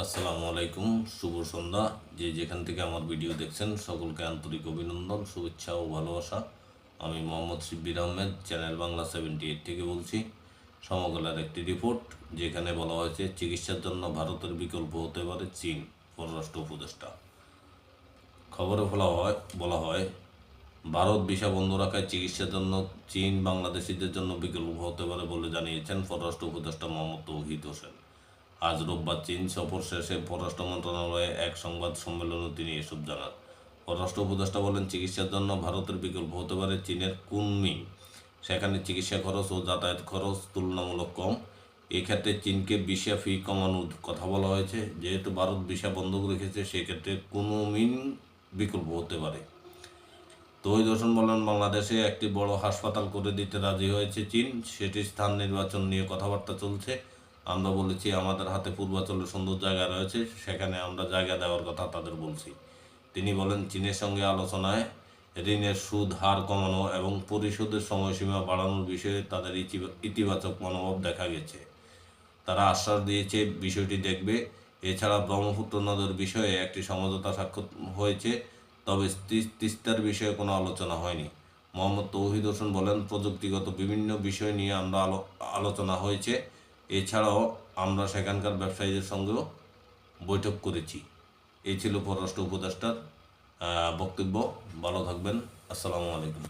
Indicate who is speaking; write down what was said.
Speaker 1: আসসালামু আলাইকুম, শুভ সন্ধ্যা। যে যেখান থেকে আমার ভিডিও দেখছেন, সকলকে আন্তরিক অভিনন্দন, শুভেচ্ছা ও ভালোবাসা। আমি Mohammad Shibbir Ahmed, channel Bangla seventy eight থেকে বলছি। সমকালের একটি রিপোর্ট, যেখানে বলা হয়েছে, চিকিৎসার জন্য ভারতের বিকল্প হতে পারে চীন, পররাষ্ট্র উপদেষ্টা। খবরে বলা হয় বলা হয়, ভারত ভিসা বন্ধ রাখায় চিকিৎসার জন্য চীন বাংলাদেশিদের জন্য বিকল্প হতে পারে বলে জানিয়েছেন পররাষ্ট্র উপদেষ্টা মোহাম্মদ তৌহিদ হোসেন। আজ রোববার চীন সফর শেষে পররাষ্ট্র মন্ত্রণালয়ে এক সংবাদ সম্মেলনে তিনি এসব জানান। পররাষ্ট্র উপদেষ্টা বলেন, চিকিৎসার জন্য ভারতের বিকল্প হতে পারে চীনের কুনমিং। সেখানে চিকিৎসা খরচ ও যাতায়াত খরচ তুলনামূলক কম। এক্ষেত্রে চীনকে ভিসা ফি কমানোর কথা বলা হয়েছে। যেহেতু ভারত ভিসা বন্ধ রেখেছে, সেক্ষেত্রে কুনমিং বিকল্প হতে পারে। তহিদ হোসেন বলেন, বাংলাদেশে একটি বড় হাসপাতাল করে দিতে রাজি হয়েছে চীন। সেটির স্থান নির্বাচন নিয়ে কথাবার্তা চলছে। আমরা বলেছি আমাদের হাতে পূর্বাঞ্চলে সুন্দর জায়গা রয়েছে, সেখানে আমরা জায়গা দেওয়ার কথা তাদের বলছি। তিনি বলেন, চীনের সঙ্গে আলোচনায় ঋণের সুদ, হার কমানো এবং পরিশোধের সময়সীমা বাড়ানোর বিষয়ে তাদের ইতি- ইতিবাচক মনোভাব দেখা গেছে। তারা আশ্বাস দিয়েছে, বিষয়টি দেখবে। এছাড়া ব্রহ্মপুত্র নদের বিষয়ে একটি সমঝোতা স্বাক্ষর হয়েছে, তবে তিস- তিস্তার বিষয়ে কোনো আলোচনা হয়নি। মোহাম্মদ তৌহিদ হোসেন বলেন, প্রযুক্তিগত বিভিন্ন বিষয় নিয়ে আমরা আলো, আলোচনা হয়েছে। এছাড়াও আমরা সেখানকার ব্যবসায়ীদের সঙ্গেও বৈঠক করেছি। এই ছিল পররাষ্ট্র উপদেষ্টার বক্তব্য। ভালো থাকবেন। আসসালামু আলাইকুম।